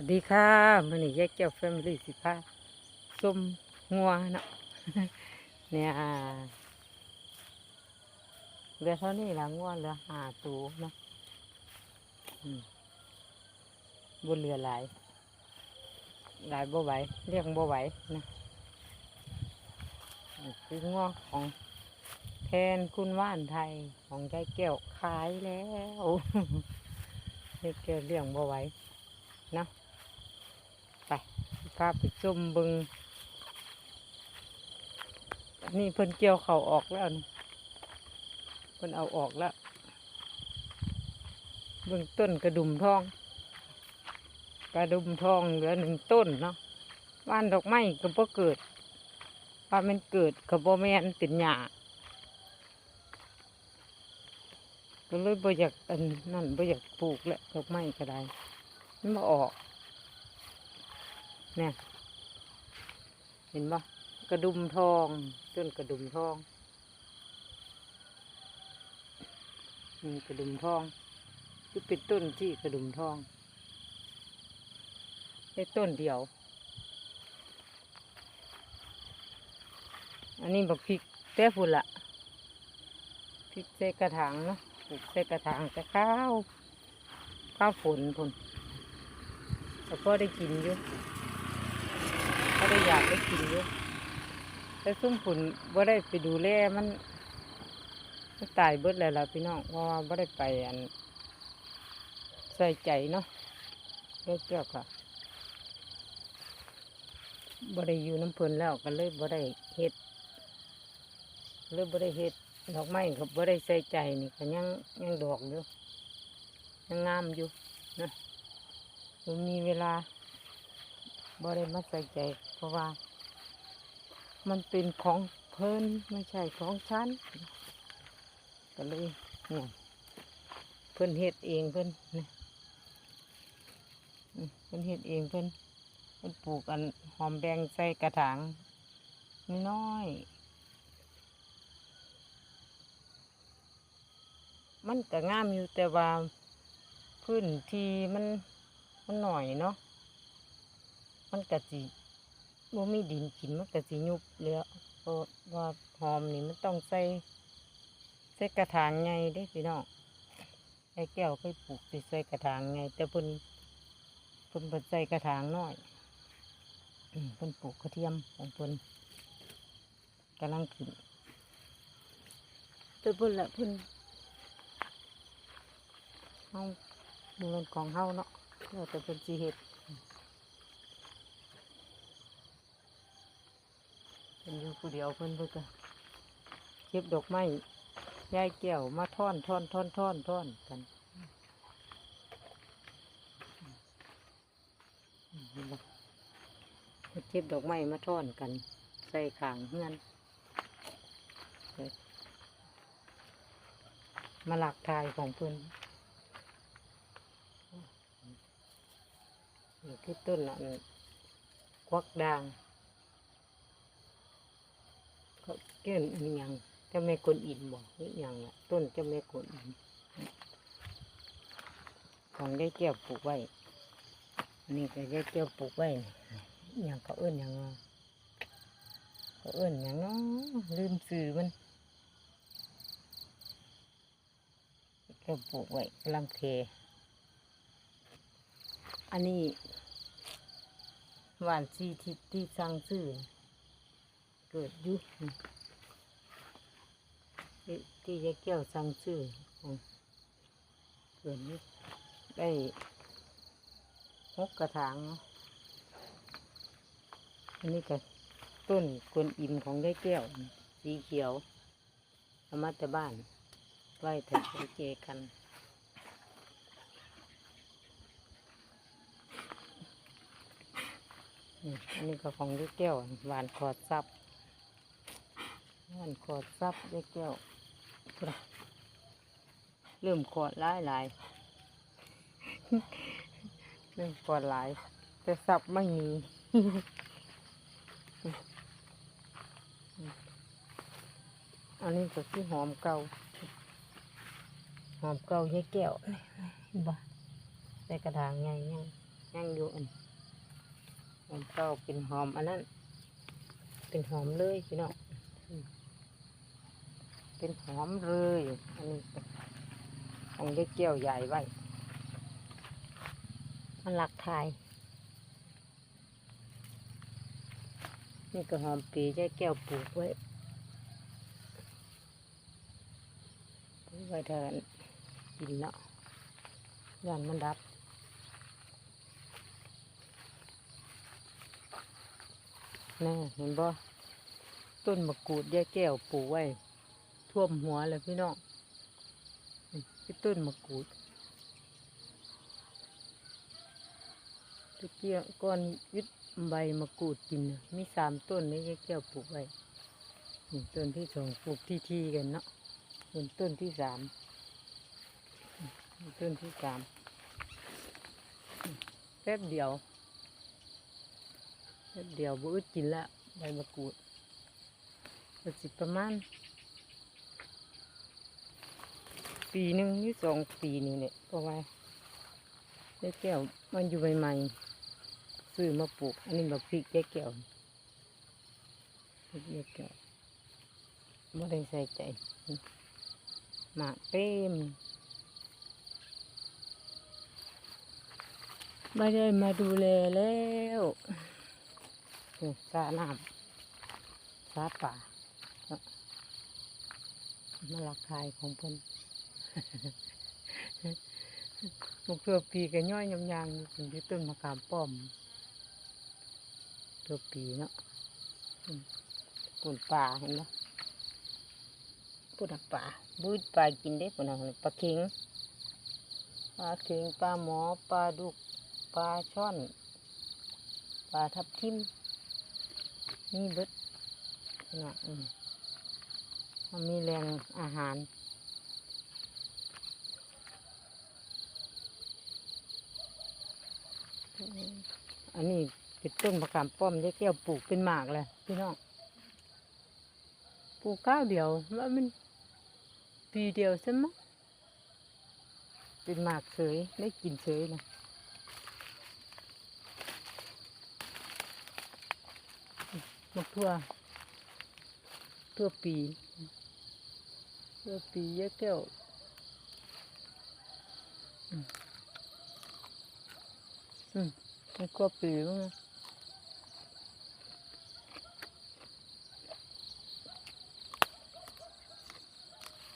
วัสดีค่ะมื่อนี้แยกเจ้าแฟมิลี่สิพาส้มงัวเนาะเนี่ยเหลือเท่านี้ละงัวเหลือหาตัวเนาะบนเรือหลายหลายบ่ไหวเรียกบ่ไหวนะคืองัวของแทนคุณว่านไทยของยายแก้วขายแล้วยายแก้วเลี้ยงบ่ไหวนะ พาไปชมบิงนี่เพิ่นเกี่ยวเขาออกแล้วนี่เพิ่นเอาออกแล้วเบื้องต้นกระดุมทอง กระดุมทองเหลือหนึ่งต้นเนาะบ้านดอกไม้ก็บ่เกิดว่ามันเกิดก็บ่แม่นเป็นหญ้าก็เลยบ่อยากอันนั่นบ่อยากปลูกแล้วดอกไม้ก็ได้มันมาออก เนี่ย เห็นปะกระดุมทองต้นกระดุมทองนี่กระดุมทองคือเป็นต้นที่กระดุมทองไอ้ต้นเดียว อันนี้บักพริกเต้ฝุ่นละพริกใส่กระถางเนาะปลูกใส่กระถางแต่ข้าวข้าวฝนพุ่นแต่พ่อได้กินอยู่ ได้อยากได้กินอยู่แต่ซุ่มผุนว่าได้ไปดูแลมันมันตายเบิดแล้วล่ะพี่น้องเพราะว่าบ่ได้ไปอันใส่ใจเนาะเลิกเกี่ยวกับบ่ได้อยู่น้ำเพลินแล้วก็เลยบ่ได้เฮ็ดเลยบ่ได้เฮ็ดดอกไม้ก็บ่ได้ใส่ใจนี่ก็ยังยังดอกอยู่ยังงามอยู่นะมมีเวลาบ่ได้มาใส่ใจ เพราะว่า มันเป็นของเพิ่นไม่ใช่ของฉันก็เลยเนี่ยเพิ่นเฮ็ดเองเพิ่นนะอืมเพิ่นเฮ็ดเองเพิ่นเพิ่นปลูกอันหอมแดงใส่กระถางน้อยมันก็งามอยู่แต่ว่าพื้นที่มันมันหน่อยเนาะมันกะสิ บ่มีดินกินมันกะสิยุบแล้วเพราะว่าหอมนี่มันต้องใส่ใส่กระถางไงเด้พี่น้องไอ้แก้วเคยปลูกสิใส่กระถางไงแต่เพิ่นเพิ่นเพิ่นใส่กระถางน้อยอืมเพิ่นปลูกกระเทียมของเพิ่นกำลังขึ้นแต่เพิ่นละเพิ่นเฮาดูเงินของเฮาเนาะแล้วแต่เพิ่นสิเฮ็ด เพิ่นอยู่ผู้เดียวเพิ่นเพิ่นก็เก็บดอกไม้ยายแก้วมาท่อนท่อนท่อนท่อนท่อนกันเห็นบ่เพิ่นเก็บดอกไม้มาท่อนกัน ใส่ขางเฮือนมาหลักทายของเพิ่นนี่คือต้นอันควักด่าง เกินอันยังเจะแม่กวนอินบอกหรือยังละต้นเจะแม่กวนอินของได้เกี่ยวปลูกไว้นี่ก็ได้เกี่ยวปลูกไว้ยังก็เอื้นยังเนาะก็เอื้นยังเนาะลืมสื่อมันเกี่ยวปลูกไว้กำลังเคอันนี้หวานซีทิศที่สร้างซื่อเกิดยุค ที่ยายแก้วสร้างซื่ออืมเกิดได้หกกระถางเนาะอันนี้ก็ต้นกวนอิมของยายแก้ว สีเขียวเอามาแต่บ้านไว้แถวเจกันอันนี้ก็ของลูกแก้วหวานขอดซับหวานขอดซับลูกแก้ว เริ่มขอดหลายหลายเริ่มขอดหลาย แต่ซับไม่มีอันนี้ก็คือหอมเก่าหอมเก่าให้แก้วบ่ใส่กระถางไงยังห้งอยู่อันหอมเต้าเป็นหอมอันนั้น เป็นหอมเลยพี่น้องอืม เป็นหอมเลย อันนี้ก็ของได้เกี่ยวใหญ่ไว้ มันหลักไทยนี่ก็หอมปีใช้แก้วปลูกไว้ปลูกไว้เถินกินเนาะยันมันดับแน่เห็นบ่ต้นมะกรูดยาแก้วปลูกไว้ ท่วมหัวเลยพี่น้องนี่ต้นมะกรูดตะเกียก้อนยึดใบมะกรูดกินน่ะมีสามต้นนี่ยายแก้วปลูกไว้ต้นที่สองปลูกทีทีๆกันเนาะส่วนต้นที่สามต้นที่สามแป๊บเดียวแป๊บเดียวบ่อึดกินละใบมะกรูดสิประมาณ ปีหนึ่งหรือสองปีนี่เนี่ยเพราะว่าได้แก้วมันอยู่ใหม่ๆซื้อมาปลูก อันนี้แบบพริกได้แก้วพริกได้แก้วไม่ได้ใส่ใจหมากเต็มไม่ได้มาดูแลแล้วสาน้ำสาป่าเนาะมาลักขายของเพิ่น มะเขือปีก็ย่อยยำยางอยู่ถึงที่ต้นมะขามป้อมตัวปีเนาะปุ่นป่าเห็นไหมปุ่นป่าบูดปลากินได้ปุ่นอะไรปลาเค็งปลาเค็งปลาหมอปลาดุกปลาช่อนปลาทับทิมนี่เบิดนะอืมมันมีแรงอาหาร อันนี้เป็นต้นมะขามป้อมได้แก้วปลูกเป็นหมากเลยพี่น้องปลูกข้าวเดียวว่ามันปีเดียวใช่ไหมเป็นหมากเฉยได้กินเฉยนะมะทั่วทั่วปีทั่วปีเยอะแก้วอืม มันก็ปีมั้ง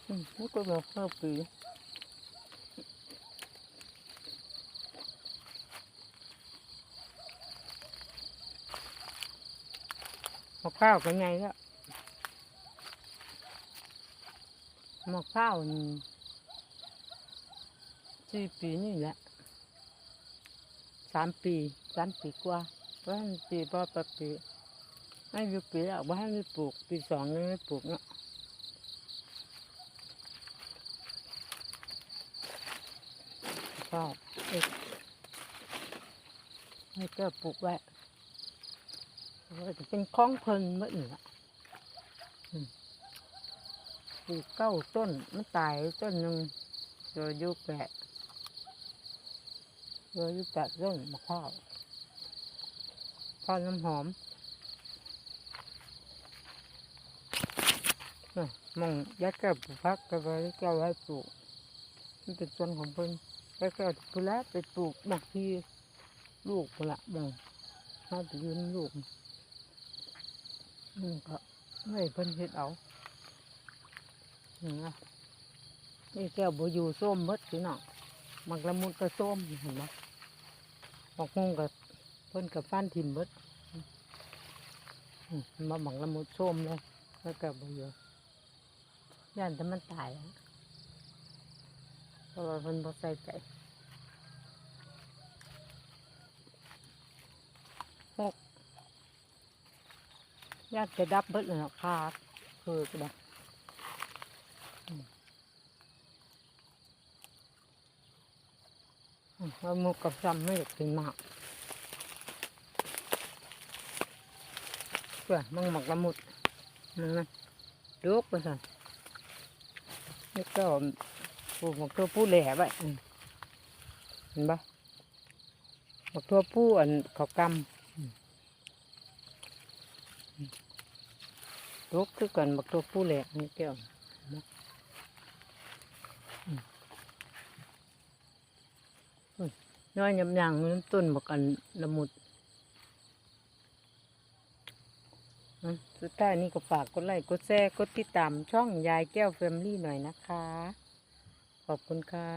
อืมมันก็บอกข้าวปีม สามปีสามปีกว่าว่าให้ปีพอปปีไม่มีปีแล้วว่าให้มีปลูกปีสองยังไม่ปลูกเนาะก็เอ็ดให้ก็ปลูกไว้ว่าจะเป็นคล้องเพลินเมื่ออื่นละปลูกเก้าต้นมันตายต้นหนึ่งโดยยุแปะ โดยยุตัดต้นมะพร้าวข้าวน้ำหอมนะมองยัดแก้วปลูกพักก็ไปแก้วไว้ปลูกมันเป็นส่วนของเพิ่นแล้วก็พุละไปปลูกบางทีลูกพุละมองมาไปยืนลูกมันก็ไม่เพิ่นเฮ็ดเอานี่นะนี่แก้วบัวอยู่ส้มมดพี่น้องมักละมุดก็ส้มเห็นไหม หอกงงกับเพิ่นกับฟันถิ่มเบิดมาหมังละมุดส้มเลยแล้วก็บ่เยอะย่านแต่มันตายเพราะว่าเพิ่นบ่ใส่ใจหกย่านจะดับเบิดเลยนาะขาดคือก็ได้อืมอืมแล้ วหมุกกับซ้ำไม่ได้กินมากเพื่อมึงหมักละมุดมึงนะลูกไปสั่นนี่ก็ปลูกหมักตัวผู้แหล่ไว้อืมเห็นปะบักทั่วผู้อันเขากำอืมอืมลกคือกันบักทั่วผู้แหลกนี่แก้วอืมอุ้ย น้อยยำยางน้ำต้นบอกกันละมุดสุดท้ายนี่ก็ฝากกดไลค์กดแชร์กดติดตามช่องยายแก้วแฟมลี่หน่อยนะคะ ขอบคุณค่ะ